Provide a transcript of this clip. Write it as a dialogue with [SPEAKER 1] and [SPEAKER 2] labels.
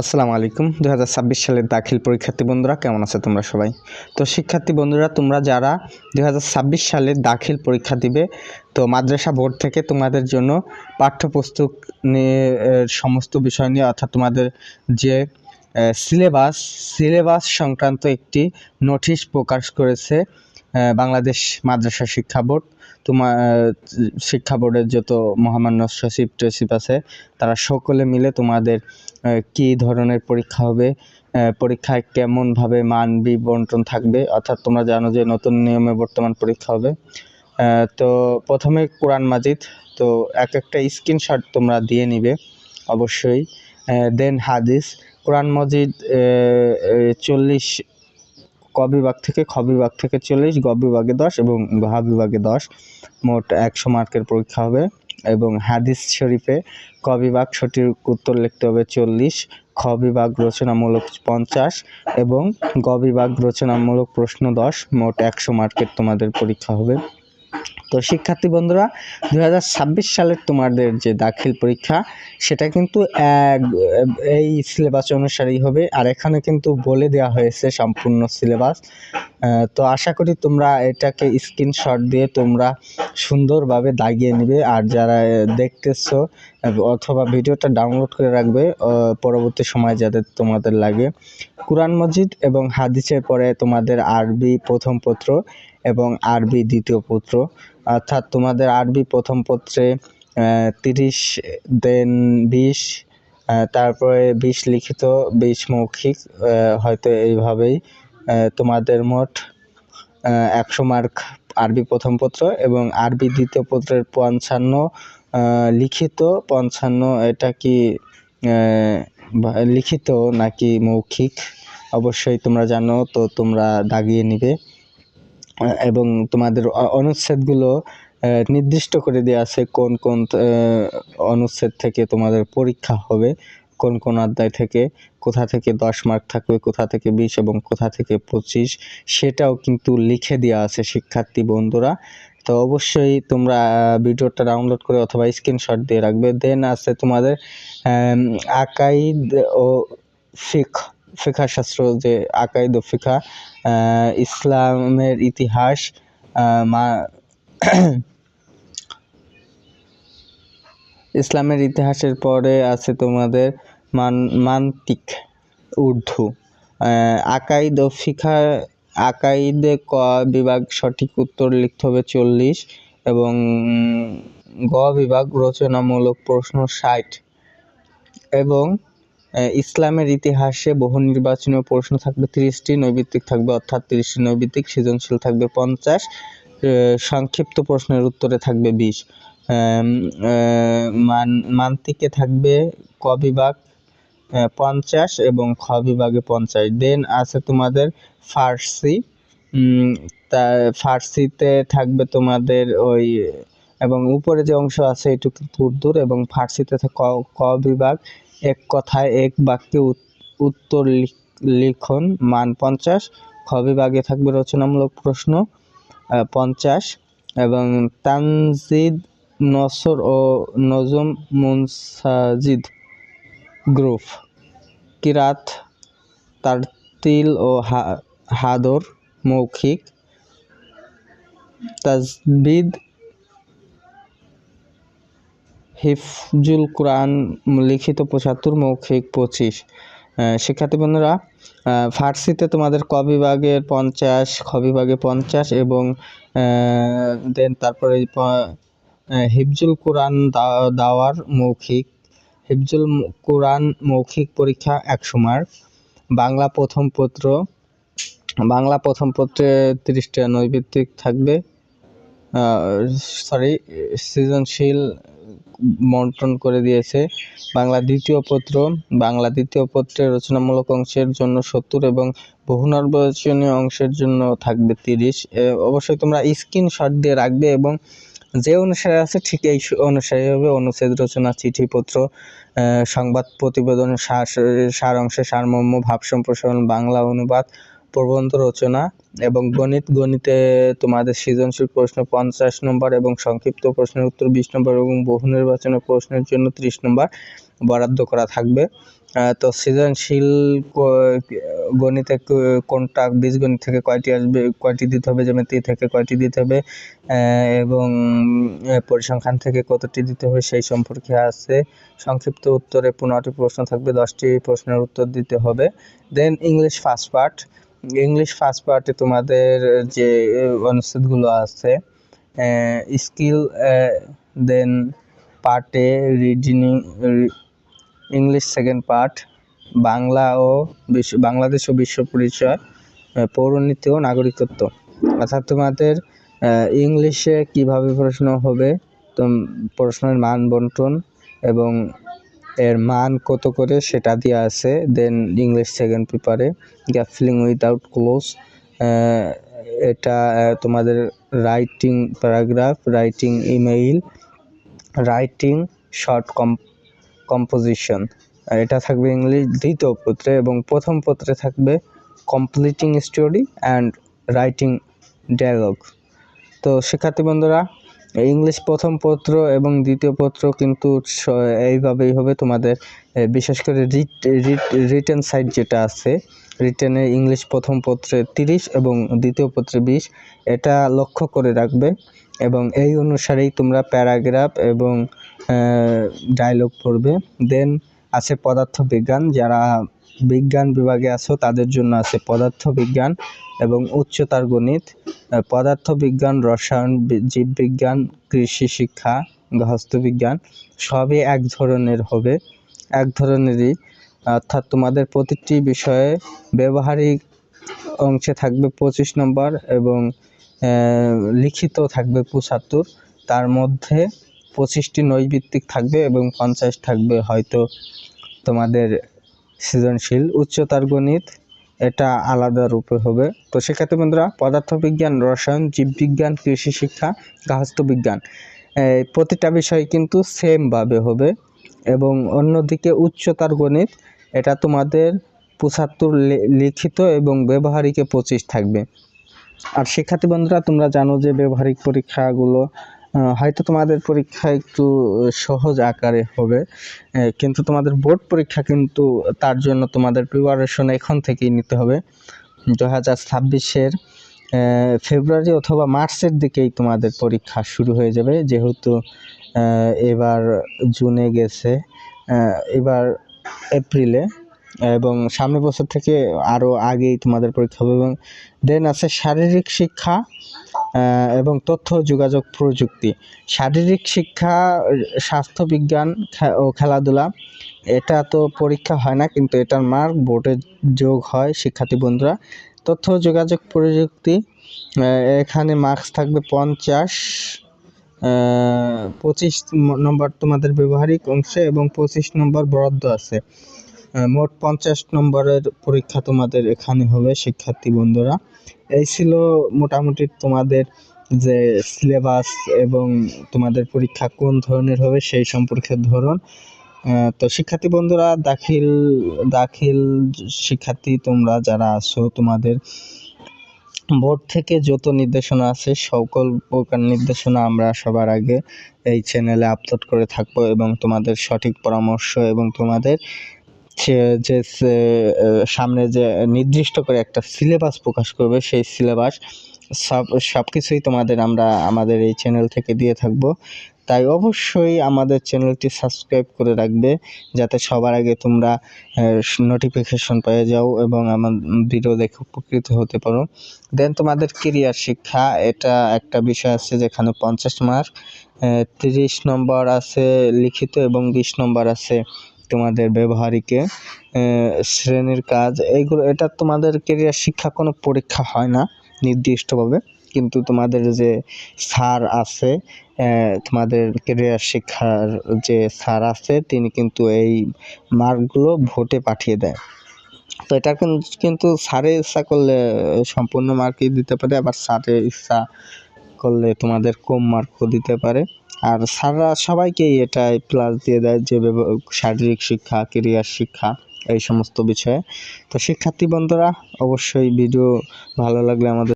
[SPEAKER 1] আসসালামু আলাইকুম। দু হাজার ছাব্বিশ সালের দাখিল পরীক্ষার্থী বন্ধুরা, কেমন আছে তোমরা সবাই? তো শিক্ষার্থী বন্ধুরা, তোমরা যারা দু হাজার ছাব্বিশ সালের দাখিল পরীক্ষা দিবে, তো মাদ্রাসা বোর্ড থেকে তোমাদের জন্য পাঠ্যপুস্তক নিয়ে সমস্ত বিষয় নিয়ে, অর্থাৎ তোমাদের যে সিলেবাস সিলেবাস সংক্রান্ত একটি নোটিশ প্রকাশ করেছে বাংলাদেশ মাদ্রাসা শিক্ষা বোর্ড তোমার শিক্ষা বোর্ডের যত মহামান্য সচিব টসিব আছে, তারা সকলে মিলে তোমাদের কী ধরনের পরীক্ষা হবে পরীক্ষায় কেমনভাবে মান বিবন্টন থাকবে, অর্থাৎ তোমরা জানো যে নতুন নিয়মে বর্তমান পরীক্ষা হবে। তো প্রথমে কোরআন মাজিদ, তো এক একটা স্ক্রিনশট তোমরা দিয়ে নিবে, অবশ্যই। দেন হাদিস, কোরআন মজিদ চল্লিশ ক বিভাগ থেকে খ বিভাগ থেকে চল্লিশ, গ বিভাগে দশ এবং ঘ বিভাগে দশ। মোট একশো মার্কের পরীক্ষা হবে এবং হাদিস শরীফে ক বিভাগ সঠিক উত্তর লিখতে হবে চল্লিশ, খ বিভাগ রচনামূলক পঞ্চাশ এবং গ বিভাগ রচনামূলক প্রশ্ন দশ। মোট একশো মার্কের তোমাদের পরীক্ষা হবে। তো শিক্ষার্থী বন্ধুরা দু সালের তোমাদের যে দাখিল পরীক্ষা, সেটা কিন্তু এই সিলেবাস অনুসারেই হবে। আর এখানে কিন্তু বলে দেওয়া হয়েছে সম্পূর্ণ সিলেবাস তো আশা করি তোমরা এটাকে স্ক্রিনশট দিয়ে তোমরা সুন্দরভাবে দাগিয়ে নেবে। আর যারা দেখতেছো অথবা ভিডিওটা ডাউনলোড করে রাখবে পরবর্তী সময় যাতে তোমাদের লাগে। কোরআন মজিদ এবং হাদিসের পরে তোমাদের আরবি প্রথম পত্র এবং আরবি দ্বিতীয় পত্র। অর্থাৎ তোমাদের আরবি প্রথম পত্রে তিরিশ দেন বিশ তারপরে বিশ লিখিত, বিশ মৌখিক হয়তো এইভাবেই তোমাদের মোট একশো মার্ক আরবি প্রথম পত্র এবং আরবি দ্বিতীয় পত্রের পঞ্চান্ন লিখিত পঞ্চান্ন, এটা কি লিখিত নাকি মৌখিক? অবশ্যই তোমরা জানো, তো তোমরা দাগিয়ে নিবে। এবং তোমাদের অনুচ্ছেদগুলো নির্দিষ্ট করে দেওয়া আছে কোন কোন অনুচ্ছেদ থেকে তোমাদের পরীক্ষা হবে, কোন কোন অধ্যায় থেকে, কোথা থেকে দশ মার্ক থাকবে, কোথা থেকে বিশ এবং কোথা থেকে পঁচিশ, সেটাও কিন্তু লিখে দেওয়া আছে শিক্ষার্থী বন্ধুরা। তো অবশ্যই তোমরা ভিডিওটা ডাউনলোড করে অথবা স্ক্রিনশট দিয়ে রাখবে। দেন আছে তোমাদের আকাইদ ও ফিক ফিখা শাস্ত্র যে আকাইদ ও ফিখা ইসলামের ইতিহাস মা ইসলামের ইতিহাসের পরে আছে তোমাদের মান, মান্তিক, উর্দু। আকাইদ ও ফিখা আকাইদে ক বিভাগ সঠিক উত্তর লিখতে হবে চল্লিশ এবং গ বিভাগ রচনামূলক প্রশ্ন ষাট। এবং ইসলামের ইতিহাসে বহু নির্বাচনীয় প্রশ্ন থাকবে তিরিশটি, নৈবিত্তিক থাকবে অর্থাৎ তিরিশটি নৈবিত্তিক, সৃজনশীল থাকবে পঞ্চাশ সংক্ষিপ্ত প্রশ্নের উত্তরে থাকবে বিশ। মান, মান্তিকে থাকবে ক বিভাগ পঞ্চাশ এবং খ বিভাগে পঞ্চাশ। দেন আছে তোমাদের ফার্সি। তা ফার্সিতে থাকবে তোমাদের ওই, এবং উপরে যে অংশ আছে এটুকু উর্দুর এবং ফার্সিতে ক ক বিভাগ এক কথায় এক বাক্যে উত্তর লিখ- লিখন, মান পঞ্চাশ। খ বিভাগে থাকবে রচনামূলক প্রশ্ন পঞ্চাশ। এবং তানজিদ, নসর ও নজম মুনসাজিদ। গ্রুপ কিরাত, তারতিল ও হাদর, মৌখিক। তাজবিদ হিফজুল কোরআন, লিখিত পঁচাত্তর, মৌখিক পঁচিশ। শিক্ষার্থী বন্ধুরা ফার্সিতে তোমাদের ক বিভাগের পঞ্চাশ, খ বিভাগে পঞ্চাশ এবং দেন তারপরে হিফজুল কোরআন দাওয়ার মৌখিক হিফজুল কোরআন মৌখিক পরীক্ষা একশো মার্ক বাংলা প্রথম পত্র, বাংলা প্রথম পত্রে তিরিশটা নৈবিত্তিক থাকবে। সরি সৃজনশীল বন্টন করে দিয়েছে। বাংলা দ্বিতীয় পত্র, বাংলা দ্বিতীয় পত্রের রচনামূলক অংশের জন্য সত্তর এবং বহুনির্বাচনীয় অংশের জন্য থাকবে তিরিশ। অবশ্যই তোমরা স্ক্রিনশট দিয়ে রাখবে এবং যে অনুসারে আছে ঠিক এই অনুসারে হবে। অনুচ্ছেদ, রচনা চিঠিপত্র সংবাদ, প্রতিবেদন, সার সার অংশে সারমর্ম ভাব সম্প্রসারণ বাংলা অনুবাদ প্রবন্ধ রচনা এবং গণিত, গণিতে তোমাদের সৃজনশীল প্রশ্ন পঞ্চাশ নম্বর এবং সংক্ষিপ্ত প্রশ্নের উত্তর বিশ নম্বর এবং বহু নির্বাচনের প্রশ্নের জন্য ত্রিশ নম্বর বরাদ্দ করা থাকবে। তো সৃজনশীল গণিতে কোনটা বীজগণিত থেকে কয়টি আসবে, কয়টি দিতে হবে, জ্যামিতি থেকে কয়টি দিতে হবে এবং পরিসংখ্যান থেকে কতটি দিতে হবে সেই সম্পর্কে আছে। সংক্ষিপ্ত উত্তরে পনেরোটি প্রশ্ন থাকবে, দশটি প্রশ্নের উত্তর দিতে হবে। Then English first part English first পার্টে তোমাদের যে অনুচ্ছেদগুলো আছে skill then part reading English second part Bangla ও বিশ্ব, বাংলাদেশ ও বিশ্ব পরিচয় পৌরনীতি ও নাগরিকত্ব। অর্থাৎ তোমাদের ইংলিশে কীভাবে প্রশ্ন হবে প্রশ্নের মান বন্টন এবং এর মান কত করে সেটা দেওয়া আছে দেন ইংলিশ সেকেন্ড পেপারে গ্যাপ ফিলিং উইদাউট ক্লোজ এটা তোমাদের writing paragraph writing email writing short com composition এটা থাকবে ইংলিশ দ্বিতীয় পত্রে এবং প্রথম পত্রে থাকবে completing story and writing dialogue তো শিক্ষার্থী বন্ধুরা ইংলিশ প্রথম পত্র এবং দ্বিতীয় পত্র কিন্তু এইভাবেই হবে তোমাদের। বিশেষ করে রিটেন সাইড যেটা আছে, রিটেনে ইংলিশ প্রথম পত্রে তিরিশ এবং দ্বিতীয় পত্রে বিশ, এটা লক্ষ্য করে রাখবে। এবং এই অনুসারেই তোমরা প্যারাগ্রাফ এবং ডায়লগ পড়বে। দেন আছে পদার্থবিজ্ঞান, যারা বিজ্ঞান বিভাগে আছো তাদের জন্য আছে পদার্থবিজ্ঞান এবং উচ্চতার গণিত। আহ, পদার্থবিজ্ঞান রসায়ন জীববিজ্ঞান কৃষি শিক্ষা হস্তবিজ্ঞান সবই এক ধরনের হবে। এক ধরনেরই। অর্থাৎ তোমাদের প্রতিটি বিষয়ে ব্যবহারিক অংশে থাকবে পঁচিশ নম্বর এবং লিখিত থাকবে পঁচাত্তর। তার মধ্যে পঁচিশটি নৈবিত্তিক থাকবে এবং পঞ্চাশ থাকবে হয়তো তোমাদের সৃজনশীল উচ্চতার গণিত, এটা আলাদা রূপে হবে। তো সেক্ষেত্রে বন্ধুরা, পদার্থবিজ্ঞান, রসায়ন, জীববিজ্ঞান, কৃষি শিক্ষা, গার্হস্থ্য বিজ্ঞান, এই প্রতিটা বিষয় কিন্তু সেমভাবে হবে। এবং অন্যদিকে উচ্চতার গণিত, এটা তোমাদের পঁচাত্তর লিখিত এবং ব্যবহারিকে পঁচিশ থাকবে। আর শিক্ষার্থী বন্ধুরা, তোমরা জানো যে ব্যবহারিক পরীক্ষাগুলো হয়তো তোমাদের পরীক্ষা একটু সহজ আকারে হবে। কিন্তু তোমাদের বোর্ড পরীক্ষা কিন্তু তার জন্য তোমাদের প্রিপারেশন এখন থেকেই নিতে হবে। দু হাজার ছাব্বিশের ফেব্রুয়ারি অথবা মার্চের দিকেই তোমাদের পরীক্ষা শুরু হয়ে যাবে। যেহেতু এবার জুনে গেছে এবার এপ্রিলে, এবং সামনের বছর থেকে আরও আগেই তোমাদের পরীক্ষা হবে এবং দেন আছে শারীরিক শিক্ষা এবং তথ্য, যোগাযোগ প্রযুক্তি। শারীরিক শিক্ষা, স্বাস্থ্য বিজ্ঞান ও খেলাধুলা, এটা তো পরীক্ষা হয় না, কিন্তু এটার মার্ক বোর্ডে যোগ হয় শিক্ষার্থী বন্ধুরা। তথ্য, যোগাযোগ প্রযুক্তি এখানে মার্কস থাকবে পঞ্চাশ পঁচিশ নম্বর তোমাদের ব্যবহারিক অংশে এবং পঁচিশ নম্বর বরাদ্দ আছে। মোট পঞ্চাশ নম্বরের পরীক্ষা তোমাদের এখানে হবে, শিক্ষার্থী বন্ধুরা। এই ছিল মোটামুটি তোমাদের যে সিলেবাস এবং তোমাদের পরীক্ষা কোন ধরনের হবে সেই সম্পর্কে ধরন। তো শিক্ষার্থী বন্ধুরা, দাখিল দাখিল শিক্ষার্থী তোমরা যারা আছো, তোমাদের বোর্ড থেকে যত নির্দেশনা আছে, সকল প্রকার নির্দেশনা আমরা সবার আগে এই চ্যানেলে আপলোড করে থাকব এবং তোমাদের সঠিক পরামর্শ এবং তোমাদের যে সামনে যে নির্দিষ্ট করে একটা সিলেবাস প্রকাশ করবে, সেই সিলেবাস সব সব কিছুই তোমাদের আমরা আমাদের এই চ্যানেল থেকে দিয়ে থাকব। তাই অবশ্যই আমাদের চ্যানেলটি সাবস্ক্রাইব করে রাখবে, যাতে সবার আগে তোমরা নোটিফিকেশন পেয়ে যাও এবং আমার ভিডিও দেখে উপকৃত হতে পারো। দেন তোমাদের কেরিয়ার শিক্ষা, এটা একটা বিষয় আছে যেখানে পঞ্চাশ মার্ক তিরিশ নম্বর আছে লিখিত এবং বিশ নম্বর আছে। তোমাদের ব্যবহারিকে শ্রেণির কাজ, এইগুলো, এটা তোমাদের কেরিয়ার শিক্ষা কোনো পরীক্ষা হয় না, নির্দিষ্টভাবে। কিন্তু তোমাদের যে স্যার আছে তোমাদের কেরিয়ার শিক্ষার যে স্যার আছে, তিনি কিন্তু এই মার্কগুলো ভোটে পাঠিয়ে দেয়। তো এটা কিন্তু স্যারে ইচ্ছা করলে সম্পূর্ণ মার্কই দিতে পারে, আবার স্যারে ইচ্ছা করলে তোমাদের কম মার্কও দিতে পারে। আর স্যাররা সবাইকেই এটাই প্লাস দিয়ে দেয় যে শারীরিক শিক্ষা কেরিয়ার শিক্ষা, এই সমস্ত বিষয়ে। তো শিক্ষার্থী বন্ধুরা, অবশ্যই ভিডিও ভালো লাগলে আমাদের